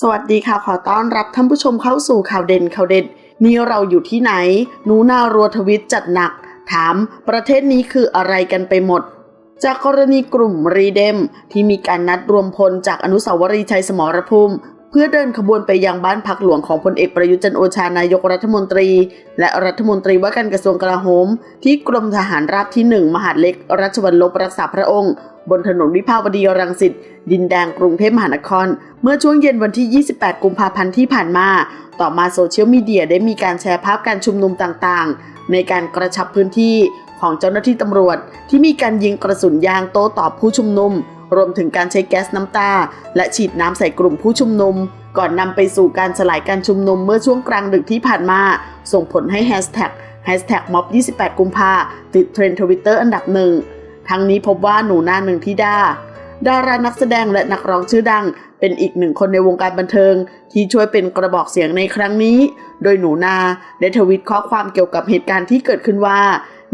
สวัสดีค่ะ ขอต้อนรับท่านผู้ชมเข้าสู่ข่าวเด่นข่าวเด็ด นี่เราอยู่ที่ไหนหนูนารัวทวิตจัดหนัก ถามประเทศนี้คืออะไรกันไปหมด จากกรณีกลุ่มรีเดม ที่มีการนัดรวมพลจากอนุสาวรีย์ชัยสมรภูมิ พื่อเดินขบวนไปยังบ้านพักหลวงของพลเอกประยุจันโอชานายกรัฐมนตรี และรัฐมนตรีว่าการกระทรวงกลาโหม ที่กรมทหารราบที่หนึ่งมหาดเล็ก รัชวัลลบรักษาพระองค์ บนถนนวิภาวดีรังสิตดินแดงกรุงเทพมหานคร เมื่อช่วงเย็นวันที่ 28 กุมภาพันธ์ที่ผ่านมา ต่อมาโซเชียลมีเดียได้มีการแชร์ภาพการชุมนุมต่างๆ ในการกระชับพื้นที่ของเจ้าหน้าที่ตำรวจ ที่มีการยิงกระสุนยางโต้ตอบผู้ชุมนุม รวมถึงการใช้แก๊สน้ำตา และฉีดน้ำใส่กลุ่มผู้ชุมนุม ก่อนนำไปสู่การสลายการชุมนุมเมื่อช่วงกลางดึกที่ผ่านมา ส่งผลให้แฮชแท็กแฮชแท็กม็อบ 28 กุมภาติดเทรนด์ทวิตเตอร์อันดับหนึ่ง ทั้งนี้พบว่าหนูนาหนึ่งธิดาดารานักแสดงและนักร้องชื่อดัง เป็นอีกหนึ่งคนในวงการบันเทิง ที่ช่วยเป็นกระบอกเสียงในครั้งนี้ โดยหนูนาได้ทวิตข้อความเกี่ยวกับเหตุการณ์ที่เกิดขึ้นว่า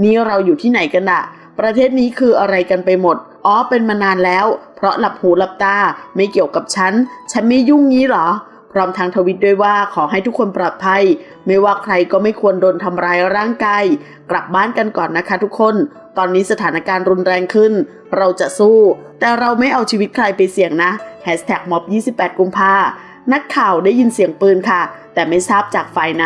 นี่เราอยู่ที่ไหนกันอะประเทศนี้คืออะไรกันไปหมด อ๋อเป็นมานานแล้ว เพราะหลับหูหลับตาไม่เกี่ยวกับฉัน ฉันไม่ยุ่งงี้หรอ พร้อมทางทวิตด้วยว่าขอให้ทุกคนปลอดภัย ไม่ว่าใครก็ไม่ควรโดนทำร้ายร่างกาย กลับบ้านกันก่อนนะคะทุกคน ตอนนี้สถานการณ์รุนแรงขึ้น เราจะสู้ แต่เราไม่เอาชีวิตใครไปเสี่ยงนะแฮชแท็กม็อบ28 กุมภานักข่าวได้ยินเสียงปืนค่ะ แต่ไม่ทราบจากฝ่ายไหน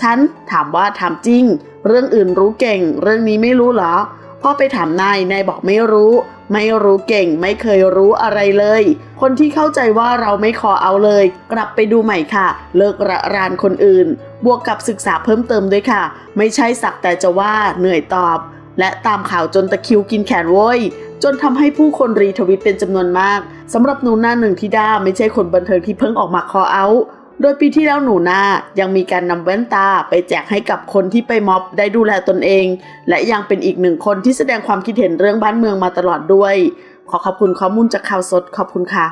ฉันถามว่าถามจริง เรื่องอื่นรู้เก่ง เรื่องนี้ไม่รู้เหรอ พ่อไปถามนายนายบอกไม่รู้ ไม่รู้เก่งไม่เคยรู้อะไรเลย คนที่เข้าใจว่าเราไม่ขอเอาเลย กลับไปดูใหม่ค่ะ เลิกระรานคนอื่น บวกกับศึกษาเพิ่มเติมด้วยค่ะ ไม่ใช่สักแต่จะว่าเหนื่อยตอบ และตามข่าวจนตะคิวกินแขนโว้ยจนทำให้ผู้คนรีทวิตเป็นจำนวนมากสำหรับหนูนาหนึ่งทิดาไม่ใช่คนบันเทิงที่เพิ่งออกมาคอเอา โดยปีที่แล้วหนูนายังมีการนำแว่นตาไปแจกให้กับคนที่ไปม็อบได้ดูแลตนเอง และยังเป็นอีกหนึ่งคนที่แสดงความคิดเห็นเรื่องบ้านเมืองมาตลอดด้วย ขอขอบคุณข้อมูลจากข่าวสดขอบคุณค่ะ